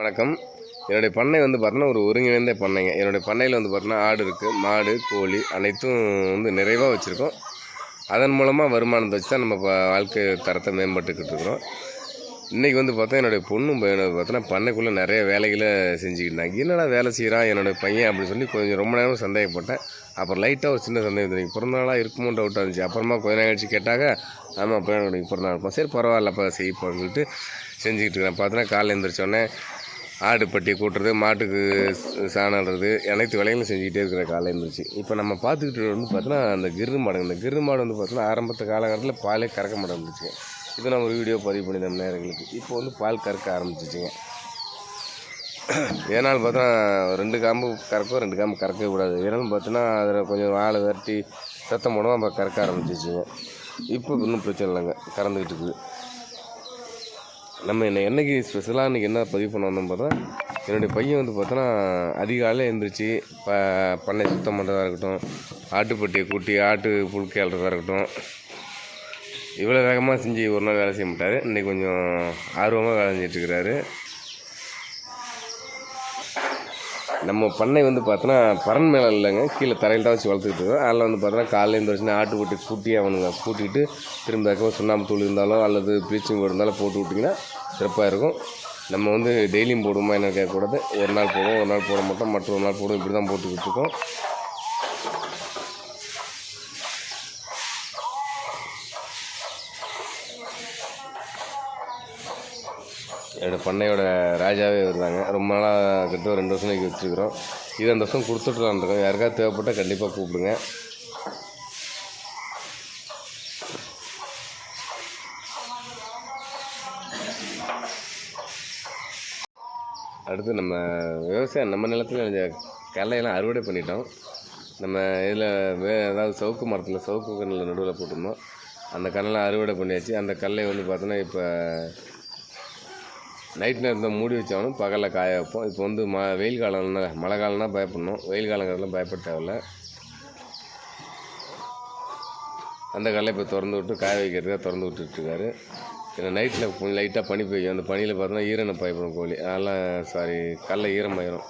வணக்கம். என்னுடைய பண்ணை வந்து பார்த்தோன்னா ஒரு ஒருங்கிணைந்த பண்ணைங்க. என்னுடைய பண்ணையில் வந்து பார்த்தோன்னா ஆடு இருக்குது மாடு கோழி அனைத்தும் வந்து நிறைவாக வச்சுருக்கோம். அதன் மூலமாக வருமானத்தை வச்சு தான் நம்ம வாழ்க்கை தரத்தை மேம்பட்டுக்கிட்டு இருக்கிறோம். இன்றைக்கி வந்து பார்த்தா என்னுடைய பொண்ணும் பையனும் பார்த்தோன்னா பண்ணைக்குள்ளே நிறைய வேலைகளை செஞ்சுக்கிட்டாங்க என்னடா வேலை செய்கிறான் என்னுடைய பையன் அப்படின்னு சொல்லி கொஞ்சம் ரொம்ப நேரம் சந்தேகப்பட்டேன். அப்புறம் லைட்டாக ஒரு சின்ன சந்தேகம் தெரியும் பிறந்த நாளாக இருக்குமோ டவுட்டாக இருந்துச்சு. அப்புறமா கொஞ்ச நேரம் கழிச்சு கேட்டாங்க ஆமாம் பையனுடைய பிறந்த நாள். இருப்போம் சரி பரவாயில்லப்பா செய்ப்போம்னு சொல்லிட்டு செஞ்சுக்கிட்டு இருக்கேன். பார்த்தோன்னா காலையில் எழுந்திரிச்சோடனே ஆடு பட்டி கூட்டுறது மாட்டுக்கு ஸ்- அனைத்து வேலைகளும் செஞ்சுக்கிட்டே இருக்கிற காலையில் இருந்துச்சு இப்போ நம்ம பார்த்துக்கிட்டு வந்து பார்த்தோன்னா அந்த கிரு மாடு இந்த கிரு மாடு வந்து பார்த்தோன்னா ஆரம்பத்து காலகட்டத்தில் பாலே கறக்க மாட்டேன் இருந்துச்சுங்க இது நான் ஒரு வீடியோ பதிவு பண்ணியிருந்தேன் நேரங்களுக்கு. இப்போ வந்து பால் கறக்க ஆரம்பிச்சிச்சுங்க. ஏனால் பார்த்தா ரெண்டு காம்பு கறக்கும் ரெண்டு காம்பு கறக்கவே கூடாது. ஏன்னாலும் பார்த்தோன்னா அதில் கொஞ்சம் வாழை விரட்டி சத்தம் போடுவோம் அப்போ கறக்க ஆரம்பிச்சிச்சுங்க. இப்போ இன்னும் பிரச்சனை இல்லைங்க. கறந்துக்கிட்டு இருக்குது. நம்ம என்ன என்னைக்கு ஸ்பெஷலாக இன்றைக்கி என்ன பதிவு பண்ண வந்தோம் பார்த்தா என்னுடைய பையன் வந்து பார்த்தோன்னா அதிகாலையில் எழுந்திரிச்சு ப பண்ணை சுத்தம் பண்ணுறதா இருக்கட்டும் ஆட்டுப்பட்டியை கூட்டி ஆட்டு புழுக்கை அள்ளுறதா இருக்கட்டும் இவ்வளோ வேகமாக செஞ்சு ஒரு நாள் வேலை செய்ய மாட்டார். இன்றைக்கி கொஞ்சம் ஆர்வமாக வேலை செஞ்சிட்ருக்கிறாரு நம்ம பண்ணை வந்து பார்த்தோன்னா பறன் மேலே இல்லைங்க. கீழே தரையில் தான் வச்சு வளர்த்துக்கிட்டு இருக்கோம். அதில் வந்து பார்த்தோன்னா காலையில் எழுந்திரிச்சுன்னா ஆட்டு போட்டு கூட்டி அவனுங்க கூட்டிகிட்டு திரும்ப அதுக்கப்புறம் சுண்ணாம்பு தூள் இருந்தாலும் அல்லது ப்ளீச்சிங் போர்டு இருந்தாலும் போட்டு விட்டிங்கன்னா சிறப்பாக இருக்கும். நம்ம வந்து டெய்லியும் போடுவோமா என்ன கேட்கக்கூடாது. ஒரு நாள் போடுவோம் ஒரு நாள் போட மாட்டோம். மற்ற ஒரு நாள் போடுவோம். இப்படி தான் போட்டுக்கிட்டு இருக்கோம். என்னோடய பண்ணையோட ராஜாவே வருவாங்க ரொம்ப நாளாக கிட்ட ஒரு ரெண்டு வருஷம் இன்றைக்கி வச்சுருக்குறோம். இது அந்த வருஷம் கொடுத்துட்லான் இருக்கோம் யாருக்காவது தேவைப்பட்டால் கண்டிப்பாக கூப்பிடுங்க. அடுத்து நம்ம விவசாயம் நம்ம நிலத்தில் இந்த கடலையெல்லாம் அறுவடை பண்ணிட்டோம். நம்ம இதில் வே அதாவது சவுக்கு மரத்தில் சவுக்கு கண்ணில் நடுவில் போட்டிருந்தோம். அந்த கண்ணெல்லாம் அறுவடை பண்ணியாச்சு. அந்த கடலை வந்து பார்த்தோன்னா இப்போ நைட் நேரத்தில் மூடி வச்சாலும் பகலில் காய வைப்போம். இப்போ வந்து ம வெயில் காலம்னா மழை காலம்னா பயப்படணும். வெயில் காலங்கிறதுலாம் பயப்பட தேவையில்ல. அந்த கடலை இப்போ திறந்து விட்டு காய வைக்கிறதுக்காக திறந்து விட்டுட்ருக்காரு ஏன்னா நைட்டில் கொஞ்சம் லைட்டாக பனி பெய்யும். அந்த பனியில் பார்த்தோன்னா ஈரனை பயப்படும் கோழி. அதெல்லாம் சாரி கடல ஈரமாயிரும்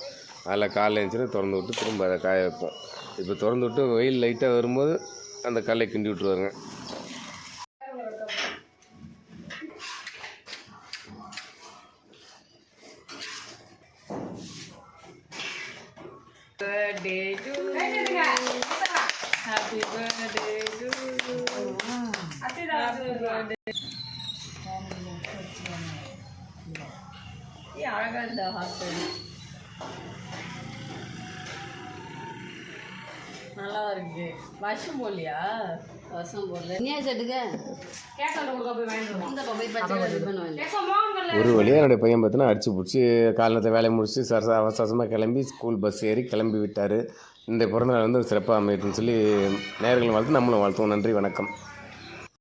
அதில் காலைல எழுந்துச்சுன்னா திறந்து விட்டு திரும்ப அதை காய வைப்போம். இப்போ திறந்து விட்டு வெயில் லைட்டாக வரும்போது அந்த கடலை கிண்டி விட்ருவாங்க birthday to you. Happy birthday to you. Happy birthday. ಈ ಅಳಗಡ್ಡ ಹಾಕ್ತೇನೆ நல்லா இருக்கு வருஷம் போலியா வருஷம் போடல. நீ செட்டுக்க? இந்த போய் பச்சை இது பண்ணுவேன் ஒரு வழியாக என்னுடைய பையன் பார்த்தீங்கன்னா அடிச்சு பிடிச்சி காலத்தை வேலையை முடிச்சு சரச அவசரமாக கிளம்பி ஸ்கூல் பஸ் ஏறி கிளம்பி விட்டார். இந்த பிறந்தநாள் வந்து சிறப்பாக அமையட்டும்னு சொல்லி நேர்களும் வாழ்த்து நம்மளும் வாழ்த்துவோம். நன்றி வணக்கம்.